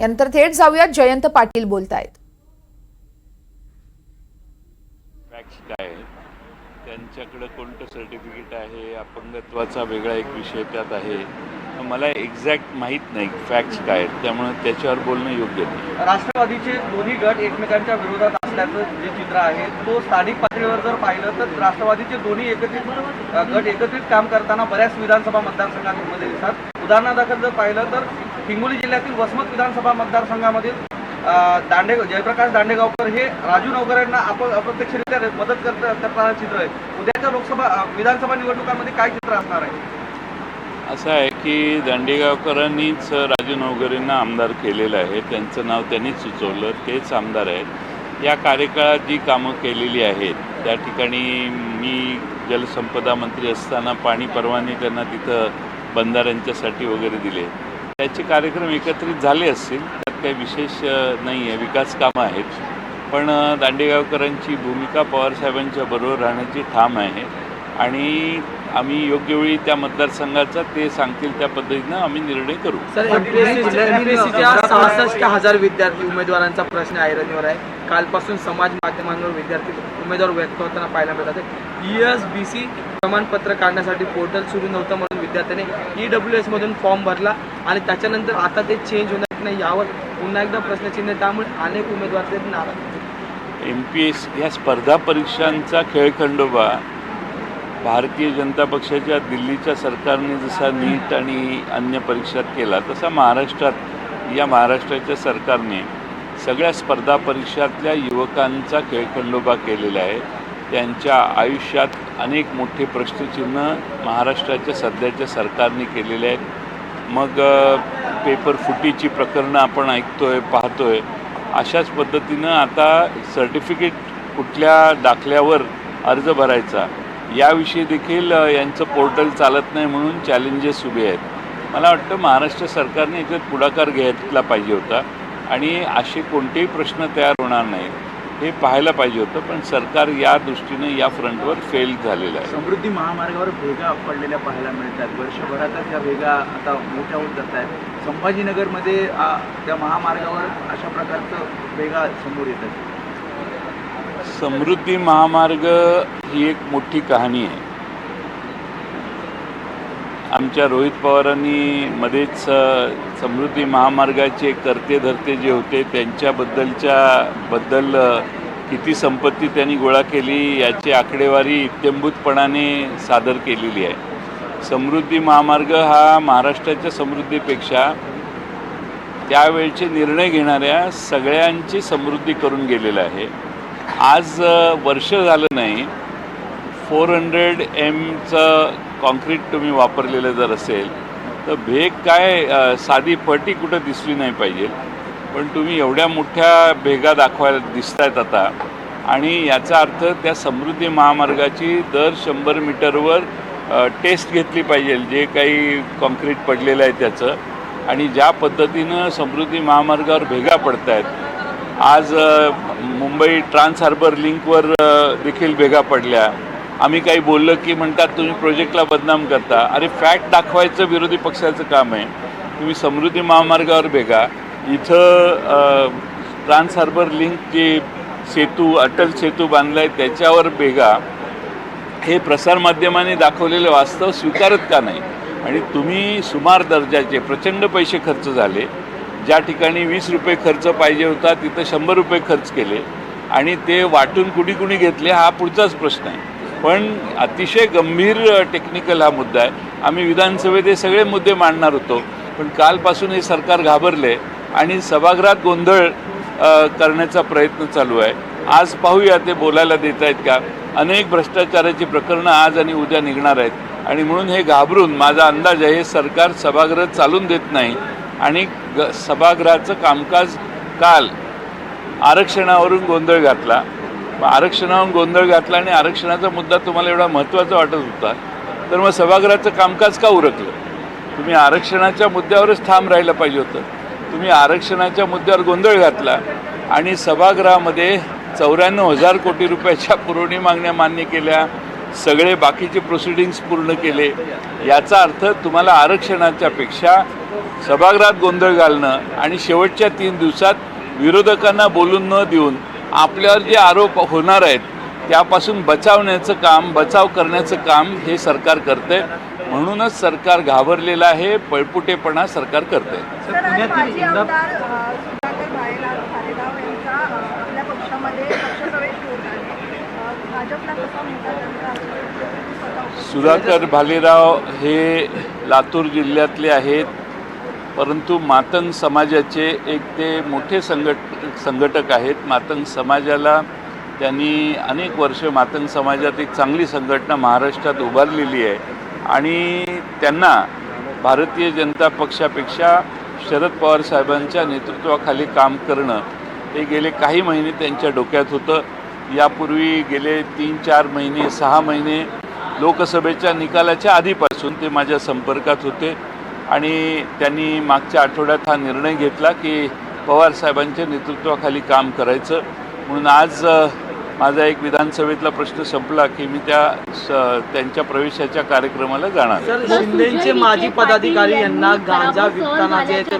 यानंतर थेट जाऊयात. जयंत पाटील बोलतायत. फॅक्ट्स काय आहेत त्यांच्याकडं कोणतं सर्टिफिकेट आहे? अपंगत्वाचा वेगळा एक विषय त्यात आहे. मला एक्झॅक्ट माहीत नाही. फॅक्ट्स काय आहेत? त्यामुळे त्याच्यावर बोलणं योग्य नाही. राष्ट्रवादीचे दोन्ही गट एकमेकांच्या विरोधात असल्याचं जे चित्र आहे तो स्थानिक पातळीवर जर पाहिलं तर राष्ट्रवादीचे दोन्ही एकत्रित गट एकत्रित काम करताना बऱ्याच विधानसभा मतदारसंघांमध्ये दिसतात. उदाहरणादाखल जर पाहिलं तर हिंगोली जिल्ह्यातील वसमत विधानसभा मतदारसंघामधील दांडे जयप्रकाश दांडेगावकर हे राजू नवकरांना आप अप्रत्यक्षरित्या मदत करत करणारं चित्र आहे. उद्याच्या लोकसभा विधानसभा निवडणुकांमध्ये काय चित्र असणार आहे? असं आहे की दांडेगावकरांनीच राजू नवगरेंना आमदार केलेलं आहे. त्यांचं नाव त्यांनीच सुचवलं. तेच आमदार आहेत. या कार्यकाळात जी कामं केलेली आहेत त्या ठिकाणी मी जलसंपदा मंत्री असताना पाणी परवाने त्यांना तिथं बंधाऱ्यांच्यासाठी वगैरे दिले. त्याचे कार्यक्रम एकत्रित झाले असतील त्यात काही विशेष नाही आहे विकास कामं आहेत. पण दांडेगावकरांची भूमिका पवारसाहेबांच्या बरोबर राहण्याची ठाम आहे. आणि आम्ही योग्य वेळी त्या मतदारसंघाचा ते सांगतील त्या पद्धतीनं आम्ही निर्णय करू. सर सहासष्ट हजार विद्यार्थी उमेदवारांचा प्रश्न ऐरणीवर आहे. कालपासून समाज माध्यमांवर विद्यार्थी उमेदवार व्यक्त होताना पाहायला मिळतात. ई एस बी सी प्रमाणपत्र काढण्यासाठी पोर्टल सुरू नव्हतं म्हणून विद्यार्थ्याने ई डब्ल्यू एसमधून फॉर्म भरला आणि त्याच्यानंतर आता ते चेंज होणार नाही यावर पुन्हा एकदा प्रश्नचिन्ह त्यामुळे अनेक उमेदवार ते नाराज एम पी एस या स्पर्धा परीक्षांचा खेळखंडोबा भारतीय जनता पक्षाच्या दिल्लीच्या सरकारने जसा नीट आणि अन्य परीक्षात केला तसा महाराष्ट्रात या महाराष्ट्राच्या सरकारने सगळ्या स्पर्धा परीक्षातल्या युवकांचा खेळखंडोबा केलेला आहे. त्यांच्या आयुष्यात अनेक मोठे प्रश्नचिन्ह महाराष्ट्राच्या सध्याच्या सरकारने केलेले आहेत. मग पेपर फुटीची प्रकरणं आपण ऐकतोय पाहतोय. अशाच पद्धतीनं आता सर्टिफिकेट कुठल्या दाखल्यावर अर्ज भरायचा याविषयी देखील यांचं पोर्टल चालत नाही म्हणून चॅलेंजेस उभे आहेत. मला वाटतं महाराष्ट्र सरकारने याच्यात पुढाकार घेतला पाहिजे होता आणि असे कोणतेही प्रश्न तयार होणार नाहीत. हे पाहायला पाहिजे होतं पण सरकार या दृष्टीनं या फ्रंटवर फेल झालेलं आहे. समृद्धी महामार्गावर भेगा पडलेल्या पाहायला मिळतात. वर्षभरातच या भेगा आता मोठ्या होत जात आहेत संभाजीनगरमध्ये त्या महामार्गावर अशा प्रकारचं भेगा समोर येतात. समृद्धी महामार्ग ही एक मोठी कहाणी आहे. आमच्या रोहित पवारांनी मध्येच समृद्धी महामार्गाचे करते धरते जे होते त्यांच्याबद्दलच्या बद्दल किती संपत्ती त्यांनी गोळा केली याची आकडेवारी इत्यंभूतपणाने सादर केलेली आहे. समृद्धी महामार्ग हा महाराष्ट्राच्या समृद्धीपेक्षा त्यावेळचे निर्णय घेणाऱ्या सगळ्यांची समृद्धी करून गेलेला आहे. आज वर्ष झालं नाही फोर हंड्रेड एमचं कॉन्क्रीट तुम्ही वापरलेलं जर असेल तर भेग काय साधी फटी कुठं दिसली नाही पाहिजे. पण तुम्ही एवढ्या मोठ्या भेगा दाखवायला दिसत आहेत आता. आणि याचा अर्थ त्या समृद्धी महामार्गाची दर शंभर मीटरवर टेस्ट घेतली पाहिजे. जे काही कॉन्क्रीट पडलेलं आहे त्याचं. आणि ज्या पद्धतीनं समृद्धी महामार्गावर भेगा पडत आहेत आज मुंबई ट्रान्स हार्बर लिंकवर देखील भेगा पडल्या. आम्ही काही बोललं की म्हणतात तुम्ही प्रोजेक्टला बदनाम करता. अरे फॅक्ट दाखवायचं विरोधी पक्षाचं काम आहे. तुम्ही समृद्धी महामार्गावर भेगा. इथं ट्रान्स हार्बर लिंक जे सेतू अटल सेतू बांधला आहे त्याच्यावर भेगा. हे प्रसारमाध्यमाने दाखवलेलं वास्तव स्वीकारत का नाही? आणि तुम्ही सुमार दर्जाचे प्रचंड पैसे खर्च झाले. ज्या ठिकाणी वीस रुपये खर्च पाहिजे होता तिथं शंभर रुपये खर्च केले. आणि ते वाटून कुणी कुणी घेतले हा पुढचाच प्रश्न आहे. पण अतिशय गंभीर टेक्निकल हा मुद्दा आहे. आम्ही विधानसभेत हे सगळे मुद्दे मांडणार होतो. पण कालपासून हे सरकार घाबरले आणि सभागृहात गोंधळ करण्याचा प्रयत्न चालू आहे. आज पाहूया ते बोलायला देत आहेत का? अनेक भ्रष्टाचाराची प्रकरणं आज आणि उद्या निघणार आहेत. आणि म्हणून हे घाबरून माझा अंदाज आहे हे सरकार सभागृह चालून देत नाही. आणि ग सभागृहाचं कामकाज काल आरक्षणावरून गोंधळ घातला. मग गोंधळ घातला आणि आरक्षणाचा मुद्दा तुम्हाला एवढा महत्त्वाचा वाटत होता तर मग सभागृहाचं कामकाज का उरकलं? तुम्ही आरक्षणाच्या मुद्द्यावरच ठाम राहिलं पाहिजे होतं. तुम्ही आरक्षणाच्या मुद्द्यावर गोंधळ घातला आणि सभागृहामध्ये चौऱ्याण्णव हजार कोटी रुपयाच्या पुरवणी मागण्या मान्य केल्या सगळे बाकीचे प्रोसिडिंग्स पूर्ण केले. याचा अर्थ तुम्हाला आरक्षणाच्यापेक्षा सभागृहात गोंधळ घालणं आणि शेवटच्या तीन दिवसात विरोधकांना बोलून न देऊन आपल्यावर जे आरोप होणार आहेत त्यापासून बचावण्याचं काम बचाव करण्याचं काम हे सरकार करतंय. म्हणूनच सरकार घाबरलेलं आहे पळपुटेपणा सरकार स्वतः सुधाकर भालेराव हे लातूर जिल्ह्यातले आहेत. परंतु मातंग समाजाचे एक ते मोठे संघट संघटक आहेत. मातंग समाजाला त्यांनी अनेक वर्ष मातंग समाजात एक चांगली संघटना महाराष्ट्रात उभारलेली आहे. आणि त्यांना भारतीय जनता पक्षापेक्षा शरद पवार साहेबांच्या नेतृत्वाखाली काम करणं हे गेले काही महिने त्यांच्या डोक्यात होतं. यापूर्वी गेले तीन चार महिने सहा महिने लोकसभेच्या निकालाच्या आधीपासून ते माझ्या संपर्कात होते. आणि त्यांनी मागच्या आठवड्यात हा निर्णय घेतला की पवार साहेबांच्या नेतृत्वाखाली काम करायचं. म्हणून आज माझा एक विधानसभेतला प्रश्न संपला की मी त्या स- त्यांच्या प्रवेशाच्या कार्यक्रमाला जाणार. शिंदेचे माजी पदाधिकारी यांना गांजा विकताना जे आहे ते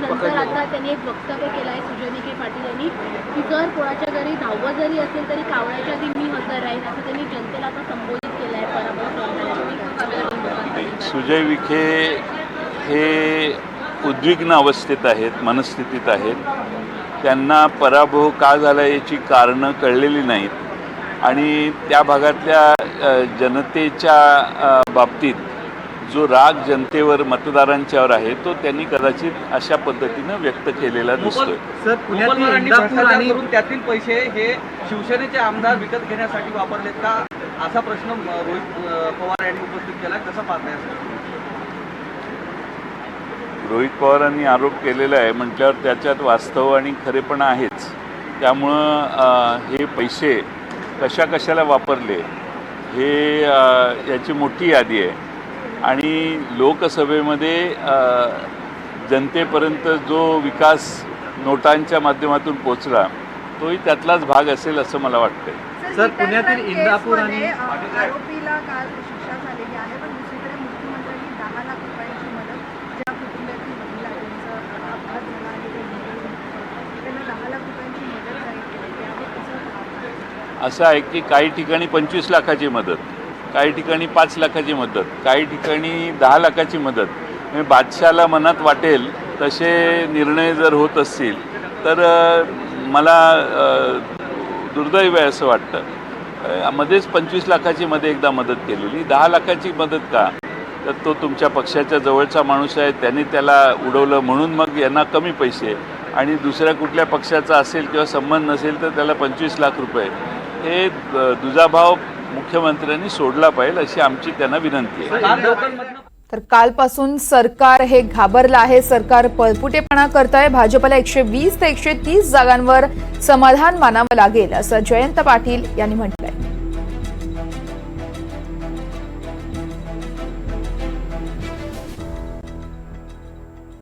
त्यांनी एक वक्तव्य केलं आहे विखे पाटील यांनी की जर कोणाच्या घरी जरी असेल तरी कावळ्याच्या आधी मी हजर राहील असं त्यांनी जनतेला आता संबोधित केलं आहे पराभव. सुजय विखे हे उद्विग्न अवस्थेत आहेत मनस्थितीत आहेत. त्यांना पराभव का झाला याची कारणं कळलेली नाहीत. आणि त्या भागातल्या जनतेच्या बाबतीत जो राग जनतेवर मतदारांच्यावर आहे तो त्यांनी कदाचित अशा पद्धतीनं व्यक्त केलेला दिसतोय. त्यातील पैसे हे शिवसेनेचे आमदार विकत घेण्यासाठी वापरलेत का? असा प्रश्न रोहित पवार यांनी उपस्थित केला. कसा पाहताय? रोहित पवारांनी आरोप केलेला आहे म्हटल्यावर त्याच्यात वास्तव आणि खरेपणा आहेच. त्यामुळं हे पैसे कशा कशाला वापरले हे याची मोठी यादी आहे. आणि लोकसभेमध्ये जनतेपर्यंत जो विकास नोटांच्या माध्यमातून पोचला तोही त्यातलाच भाग असेल असं मला वाटतंय. सर, पुण्यातील इंदापूर आणि- अ, आरोपीला काल शिक्षा झालेली आहे पण दुसरीकडे मुख्यमंत्र्यांनी दहा लाख रुपयांची मदत ज्या कुटुंबातील महिला ज्यांचा अपघात झाला आहे ते मुंबईहून, त्यांना दहा लाख रुपयांची मदत जाहीर केली यावर कसं पाहता? असं आहे की काही ठिकाणी पंचवीस लाखाची मदत काही ठिकाणी पाच लाखाची मदत काही ठिकाणी दहा लाखाची मदत. म्हणजे बादशाला मनात वाटेल तसे निर्णय जर होत असतील तर मला दुर्दैव आहे असं वाटतं. मध्येच पंचवीस लाखाची मध्ये एकदा मदत केलेली. दहा लाखाची मदत का? तर तो तुमच्या पक्षाच्या जवळचा माणूस आहे त्याने त्याला उडवलं म्हणून मग यांना कमी पैसे. आणि दुसऱ्या कुठल्या पक्षाचा असेल किंवा संबंध नसेल तर त्याला पंचवीस लाख रुपये. हे दुजाभाव मुख्यमंत्र्यांनी सोडला पाहिजे अशी आमची त्यांना विनंती आहे. तर कालपासून सरकार हे घाबरलं आहे. सरकार पळपुटेपणा करत आहे भाजपला एकशे वीस ते एकशे तीस जागांवर समाधान मानावं लागेल असं जयंत पाटील यांनी म्हटलं